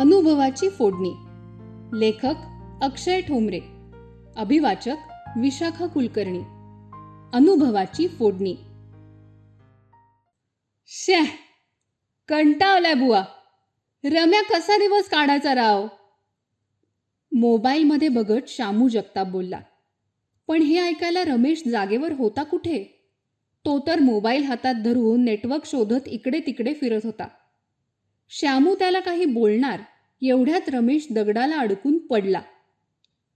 अनुभवाची फोडणी. लेखक अक्षय ठोंबरे. अभिवाचक विशाखा कुलकर्णी. अनुभवाची फोडणी. शे कंटावलाय बुवा. रम्या कसा दिवस काढायचा राव? मोबाईलमध्ये बघत शामू जगताप बोलला. पण हे ऐकायला रमेश जागेवर होता कुठे? तो तर मोबाईल हातात धरून नेटवर्क शोधत इकडे तिकडे फिरत होता. श्यामू त्याला काही बोलणार एवढ्यात रमेश दगडाला अडकून पडला.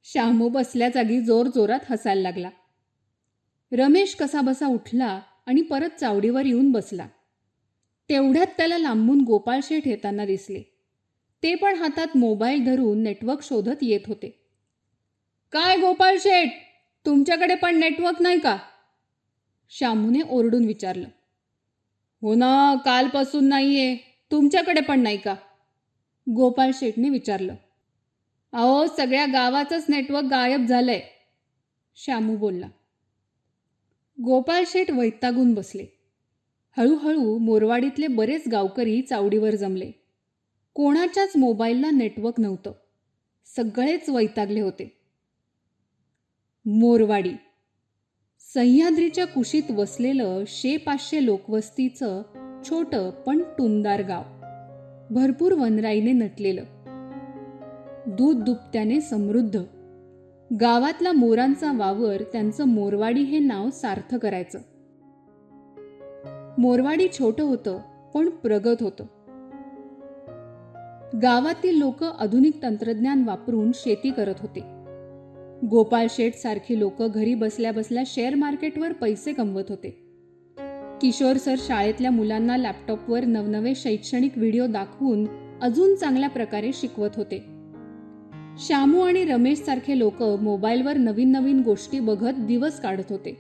श्यामू बसल्या जागी जोर जोरात हसायला लागला. रमेश कसाबसा उठला आणि परत चावडीवर येऊन बसला. तेवढ्यात त्याला लांबून गोपाळ शेठ येताना दिसले. ते पण हातात मोबाईल धरून नेटवर्क शोधत येत होते. काय गोपाळ शेठ? तुमच्याकडे पण नेटवर्क नाही का? श्यामूने ओरडून विचारलं. हो ना कालपासून नाहीये. तुमच्याकडे पण नाही का? गोपाळ शेठने विचारलं. अहो सगळ्या गावाचंच नेटवर्क गायब झालंय. श्यामू बोलला. गोपाळ शेठ वैतागून बसले. हळूहळू मोरवाडीतले बरेच गावकरी चावडीवर जमले. कोणाच्याच मोबाईलला नेटवर्क नव्हतं. सगळेच वैतागले होते. मोरवाडी सह्याद्रीच्या कुशीत वसलेलं शे पाचशे लोकवस्तीचं छोटं पण टुमदार गाव. भरपूर वनराईने नटलेलं. दूध दुपत्याने समृद्ध. गावातला मोरांचा वावर त्यांचं मोरवाडी हे नाव सार्थ करायचं. मोरवाडी छोटं होतं पण प्रगत होतं. गावातील लोक आधुनिक तंत्रज्ञान वापरून शेती करत होते. गोपाळ शेठ सारखी लोक घरी बसल्या बसल्या शेअर मार्केटवर पैसे कमवत होते. किशोर सर शाळेतल्या मुलांना लॅपटॉपवर नवनवे शैक्षणिक व्हिडिओ दाखवून अजून चांगल्या प्रकारे शिकवत होते. श्यामू आणि रमेश सारखे लोक मोबाईलवर नवीन नवीन गोष्टी बघत दिवस काढत होते.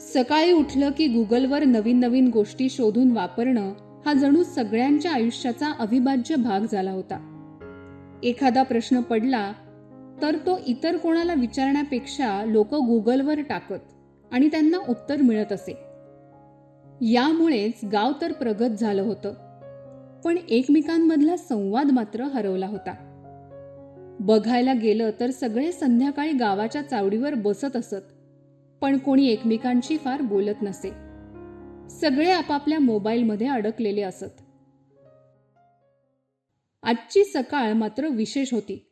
सकाळी उठलं की गुगलवर नवीन नवीन गोष्टी शोधून वापरणं हा जणू सगळ्यांच्या आयुष्याचा अविभाज्य भाग झाला होता. एखादा प्रश्न पडला तर तो इतर कोणाला विचारण्यापेक्षा लोक गुगलवर टाकत आणि त्यांना उत्तर मिळत असे. यामुळेच गाव तर प्रगत झालं होतं पण एकमेकांमधला संवाद मात्र हरवला होता. बघायला गेलं तर सगळे संध्याकाळी गावाच्या चावडीवर बसत असत पण कोणी एकमेकांशी फार बोलत नसे. सगळे आपापल्या मोबाईलमध्ये अडकलेले असत. आजची सकाळ मात्र विशेष होती.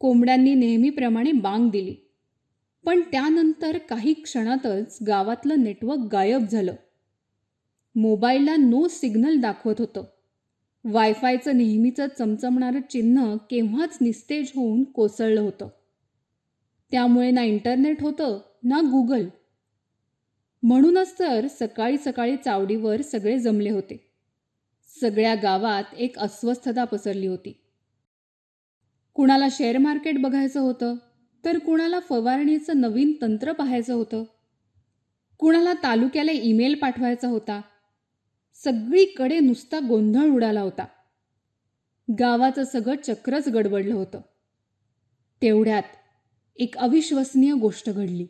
कोंबड्यांनी नेहमीप्रमाणे बांग दिली. पण त्यानंतर काही क्षणातच गावातलं नेटवर्क गायब झालं. मोबाईलला नो सिग्नल दाखवत होतं. वायफायचं नेहमीचं चमचमणारं चिन्ह केव्हाच निस्तेज होऊन कोसळलं होतं. त्यामुळे ना इंटरनेट होतं ना गुगल. म्हणूनच तर सकाळी सकाळी चावडीवर सगळे जमले होते. सगळ्या गावात एक अस्वस्थता पसरली होती. कुणाला शेअर मार्केट बघायचं होतं तर कुणाला फवारणीचं नवीन तंत्र पाहायचं होतं. कुणाला तालुक्याला ईमेल पाठवायचा होता. सगळीकडे नुसता गोंधळ उडाला होता. गावाचं सगळं चक्रच गडबडलं होतं. तेवढ्यात एक अविश्वसनीय गोष्ट घडली.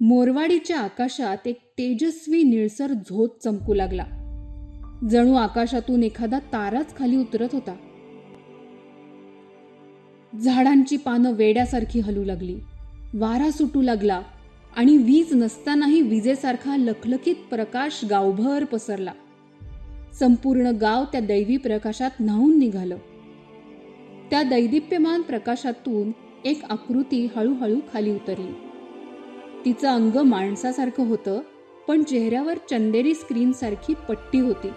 मोरवाडीच्या आकाशात एक तेजस्वी निळसर झोत चमकू लागला. जणू आकाशातून एखादा ताराच खाली उतरत होता. झाडांची पानं वेड्यासारखी हलू लागली. वारा सुटू लागला आणि वीज नसतानाही विजेसारखा लखलखीत प्रकाश गावभर पसरला. संपूर्ण गाव त्या दैवी प्रकाशात न्हावून निघालं. त्या दैदिप्यमान प्रकाशातून एक आकृती हळूहळू खाली उतरली. तिचं अंग माणसासारखं होतं पण चेहऱ्यावर चंदेरी स्क्रीनसारखी पट्टी होती.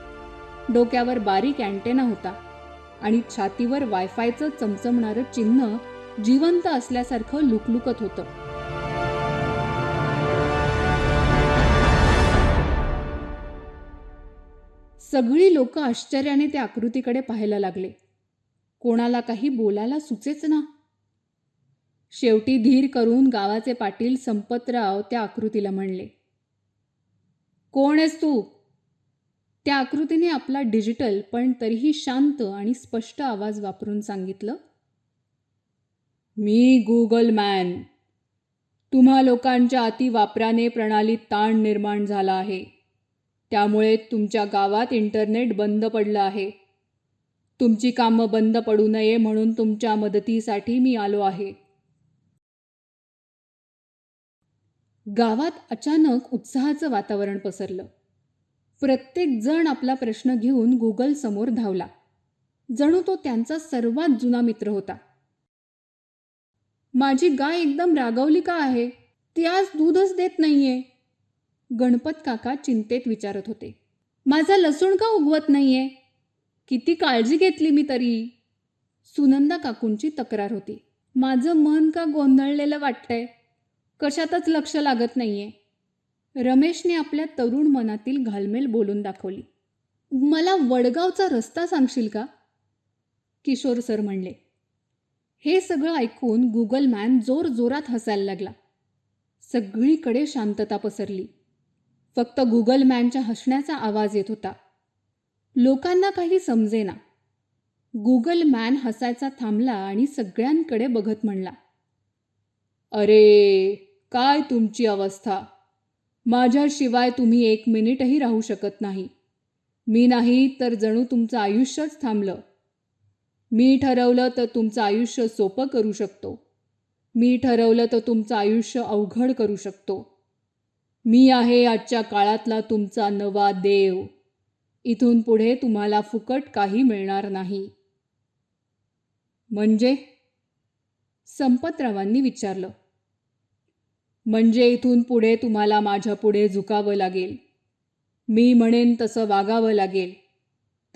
डोक्यावर बारीक अँटेना होता आणि छातीवर वायफायचं चमचमणारं चिन्ह जिवंत असल्यासारखं लुकलुकत होतं. सगळी लोक आश्चर्याने त्या आकृतीकडे पाहायला लागले. कोणाला काही बोलायला सुचेच ना. शेवटी धीर करून गावाचे पाटील संपतराव त्या आकृतीला म्हणले कोण आहेस तू? त्या आकृतीने आपला डिजिटल पण तरीही शांत आणि स्पष्ट आवाज वापरून सांगितलं. मी गुगल मॅन. तुम्हा लोकांच्या अतिवापराने प्रणालीत ताण निर्माण झाला आहे. त्यामुळे तुमच्या गावात इंटरनेट बंद पडलं आहे. तुमची कामं बंद पडू नये म्हणून तुमच्या मदतीसाठी मी आलो आहे. गावात अचानक उत्साहाचं वातावरण पसरलं. प्रत्येक जण आपला प्रश्न घेऊन गुगल समोर धावला. जणू तो त्यांचा सर्वात जुना मित्र होता. माझी गाय एकदम रागवली का आहे? ती आज दूधच देत नाहीये. गणपत काका चिंतेत विचारत होते. माझा लसूण का उगवत नाहीये? किती काळजी घेतली मी तरी. सुनंदा काकूंची तक्रार होती. माझं मन का गोंधळलेलं वाटतंय? कशातच लक्ष लागत नाहीये. रमेशने आपल्या तरुण मनातील घालमेल बोलून दाखवली. मला वडगावचा रस्ता सांगशील का? किशोर सर म्हणले. हे सगळं ऐकून गुगल मॅन जोर जोरात हसायला लागला. सगळीकडे शांतता पसरली. फक्त गुगल मॅनच्या हसण्याचा आवाज येत होता. लोकांना काही समजेना. गुगल मॅन हसायचा थांबला आणि सगळ्यांकडे बघत म्हणला. अरे काय तुमची अवस्था? माझ्याशिवाय तुम्ही एक मिनिटही राहू शकत नाही. मी नाही तर जणू तुमचं आयुष्यच थांबलं. मी ठरवलं तर तुमचं आयुष्य सोपं करू शकतो. मी ठरवलं तर तुमचं आयुष्य अवघड करू शकतो. मी आहे आजच्या काळातला तुमचा नवा देव. इथून पुढे तुम्हाला फुकट काही मिळणार नाही. म्हणजे? संपतरावांनी विचारलं. म्हणजे इथून पुढे तुम्हाला माझ्या पुढे झुकावं लागेल. मी म्हणेन तसं वागावं लागेल.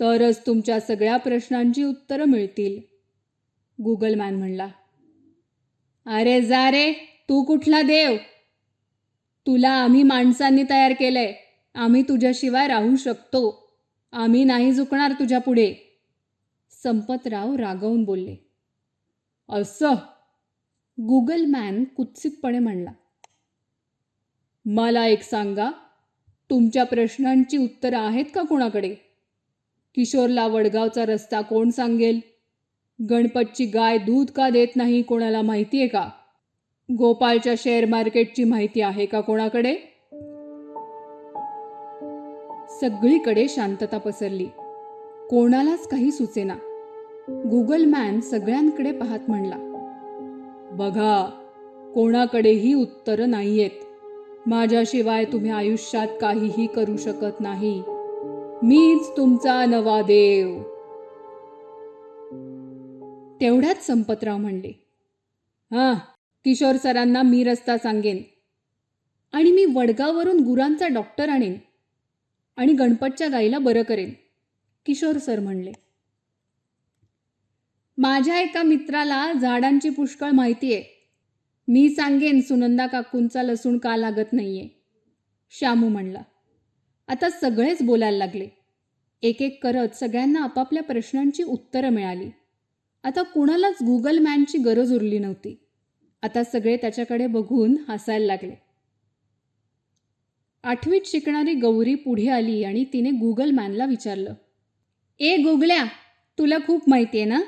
तरच तुमच्या सगळ्या प्रश्नांची उत्तरं मिळतील. गुगल मॅन म्हणला. अरे जा रे तू कुठला देव? तुला आम्ही माणसांनी तयार केलंय. आम्ही तुझ्याशिवाय राहू शकतो. आम्ही नाही झुकणार तुझ्या पुढे. संपतराव रागवून बोलले. असं? गुगल मॅन कुत्सितपणे म्हणला. मला एक सांगा तुमच्या प्रश्नांची उत्तरं आहेत का कोणाकडे? किशोरला वडगावचा रस्ता कोण सांगेल? गणपतची गाय दूध का देत नाही कोणाला माहिती आहे का? गोपाळच्या शेअर मार्केटची माहिती आहे का कोणाकडे? सगळीकडे शांतता पसरली. कोणालाच काही सुचेना. गुगल मॅन सगळ्यांकडे पाहत म्हणला बघा कोणाकडेही उत्तरं नाहीयेत. माझ्याशिवाय तुम्ही आयुष्यात काहीही करू शकत नाही. मीच तुमचा नवा देव. तेवढ्याच संपतराव म्हणले हां किशोर सरांना मी रस्ता सांगेन आणि मी वडगाववरून गुरांचा डॉक्टर आणेन आणि गणपतच्या गाईला बरं करेन. किशोर सर म्हणले माझ्या एका मित्राला झाडांची पुष्कळ माहिती आहे मी सांगेन सुनंदा काकूंचा लसूण का लागत नाहीये? श्यामू म्हणला. आता सगळेच बोलायला लागले. एक एक करत सगळ्यांना आपापल्या प्रश्नांची उत्तरं मिळाली. आता कुणालाच गुगल मॅनची गरज उरली नव्हती. आता सगळे त्याच्याकडे बघून हसायला लागले. आठवीत शिकणारी गौरी पुढे आली आणि तिने गुगल मॅनला विचारलं. ए गुगल्या तुला खूप माहिती आहे ना?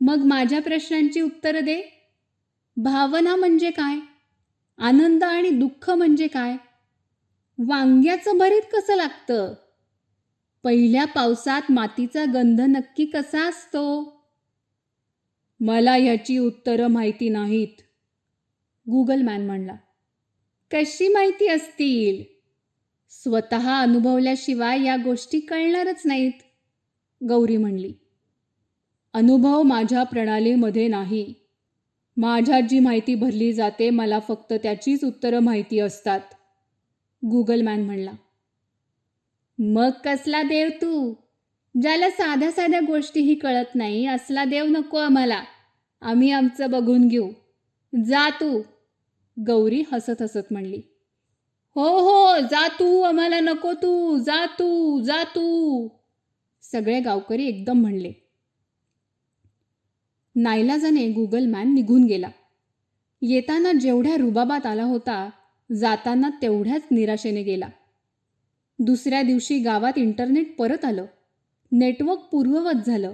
मग माझ्या प्रश्नांची उत्तरं दे. भावना म्हणजे काय? आनंद आणि दुःख म्हणजे काय? वांग्याचं भरीत कसं लागतं? पहिल्या पावसात मातीचा गंध नक्की कसा असतो? मला ह्याची उत्तरं माहिती नाहीत. गुगल मॅन म्हणला. कशी माहिती असतील? स्वतः अनुभवल्याशिवाय या गोष्टी कळणारच नाहीत. गौरी म्हणली. अनुभव माझ्या प्रणालीमध्ये नाही. माझ्यात जी माहिती भरली जाते मला फक्त त्याचीच उत्तरं माहिती असतात. गुगल मॅन म्हणला. मग कसला देव तू? ज्याला साध्या साध्या गोष्टीही कळत नाही असला देव नको आम्हाला. आम्ही आमचं बघून घेऊ. जा तू. गौरी हसत हसत म्हणली. हो हो जा तू आम्हाला नको तू. जा तू जा तू. सगळे गावकरी एकदम म्हणले. नाईलाजाने गुगल मॅन निघून गेला. येताना जेवढ्या रुबाबात आला होता जाताना तेवढ्याच निराशेने गेला. दुसऱ्या दिवशी गावात इंटरनेट परत आलं. नेटवर्क पूर्ववत झालं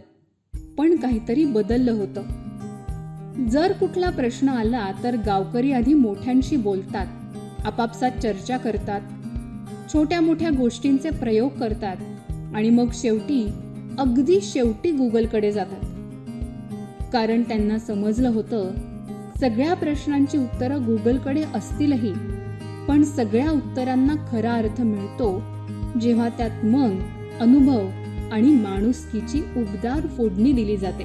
पण काहीतरी बदललं होतं. जर कुठला प्रश्न आला तर गावकरी आधी मोठ्यांशी बोलतात आपापसात चर्चा करतात छोट्या मोठ्या गोष्टींचे प्रयोग करतात आणि मग शेवटी अगदी शेवटी गुगलकडे जातात. कारण त्यांना समजलं होतं. सगळ्या प्रश्नांची उत्तरं गुगलकडे असतीलही. पण सगळ्या उत्तरांना खरा अर्थ मिळतो जेव्हा त्यात मन अनुभव आणि माणुसकीची उबदार फोडणी दिली जाते.